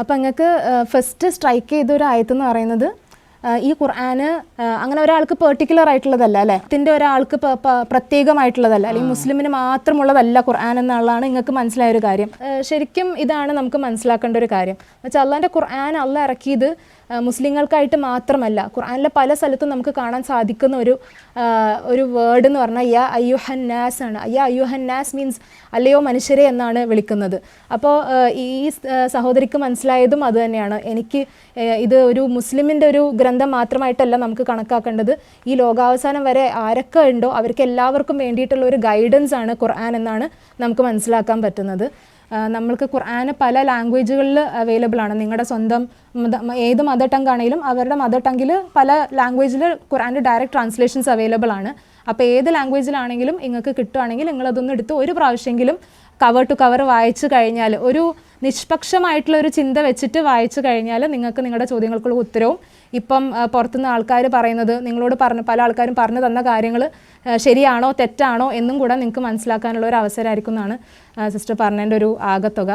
അപ്പോൾ നിങ്ങൾക്ക് first strike ചെയ്ത ഒരു ആയത്തെന്ന് പറയുന്നത് ഈ ഖുർആന് അങ്ങനെ ഒരാൾക്ക് പെർട്ടിക്കുലർ ആയിട്ടുള്ളതല്ല അല്ലേ? ഇതിന്റെ ഒരാൾക്ക് പ്രത്യേകമായിട്ടുള്ളതല്ല അല്ലെങ്കിൽ മുസ്ലിമിന് മാത്രമുള്ളതല്ല ഖുർആൻ എന്നുള്ളതാണ് നിങ്ങൾക്ക് മനസ്സിലായ ഒരു കാര്യം. ശരിക്കും ഇതാണ് നമുക്ക് മനസ്സിലാക്കേണ്ട ഒരു കാര്യം. എന്നുവെച്ചാൽ അള്ളാന്റെ ഖുർആൻ അള്ള ഇറക്കിയത് മുസ്ലിങ്ങൾക്കായിട്ട് മാത്രമല്ല ഖുർആനിലെ പല സ്ഥലത്തും നമുക്ക് കാണാൻ സാധിക്കുന്ന ഒരു ഒരു വേർഡ് എന്ന് പറഞ്ഞാൽ യ അയ്യുഹൻ നാസ് ആണ്. യ അയ്യുഹൻ നാസ് മീൻസ് അല്ലയോ മനുഷ്യരെ എന്നാണ് വിളിക്കുന്നത്. അപ്പോൾ ഈ സഹോദരിക്ക് മനസ്സിലായതും അത് തന്നെയാണ്. എനിക്ക് ഇത് ഒരു മുസ്ലിമിന്റെ ഒരു ഗ്രന്ഥം മാത്രമായിട്ടല്ല നമുക്ക് കണക്കാക്കേണ്ടത്. ഈ ലോകാവസാനം വരെ ആരൊക്കെ ഉണ്ടോ അവർക്ക് എല്ലാവർക്കും വേണ്ടിയിട്ടുള്ള ഒരു ഗൈഡൻസ് ആണ് ഖുർആൻ എന്നാണ് നമുക്ക് മനസ്സിലാക്കാൻ പറ്റുന്നത്. നമ്മൾക്ക് ഖുർആന് പല ലാംഗ്വേജുകളിൽ അവൈലബിൾ ആണ്. നിങ്ങളുടെ സ്വന്തം ഏത് മദർ ടങ് ആണെങ്കിലും അവരുടെ മദർ ടങ്ങിൽ പല ലാംഗ്വേജിൽ ഖുർആന്റെ ഡയറക്റ്റ് ട്രാൻസ്ലേഷൻസ് അവൈലബിൾ ആണ്. അപ്പോൾ ഏത് ലാംഗ്വേജിലാണെങ്കിലും നിങ്ങൾക്ക് കിട്ടുകയാണെങ്കിൽ നിങ്ങളതൊന്ന് എടുത്ത് ഒരു പ്രാവശ്യമെങ്കിലും കവർ ടു കവർ വായിച്ചു കഴിഞ്ഞാൽ ഒരു നിഷ്പക്ഷമായിട്ടുള്ള ഒരു ചിന്ത വെച്ചിട്ട് വായിച്ചു കഴിഞ്ഞാൽ നിങ്ങൾക്ക് നിങ്ങളുടെ ചോദ്യങ്ങൾക്കുള്ള ഉത്തരവും ഇപ്പം പുറത്തുനിന്ന് ആൾക്കാർ പറയുന്നത് നിങ്ങളോട് പറഞ്ഞ പല ആൾക്കാരും പറഞ്ഞു തന്ന കാര്യങ്ങൾ ശരിയാണോ തെറ്റാണോ എന്നും കൂടെ നിങ്ങൾക്ക് മനസ്സിലാക്കാനുള്ള ഒരു അവസരമായിരിക്കും എന്നാണ് സിസ്റ്റർ പറഞ്ഞതിന്റെ ഒരു ആകത്തുക.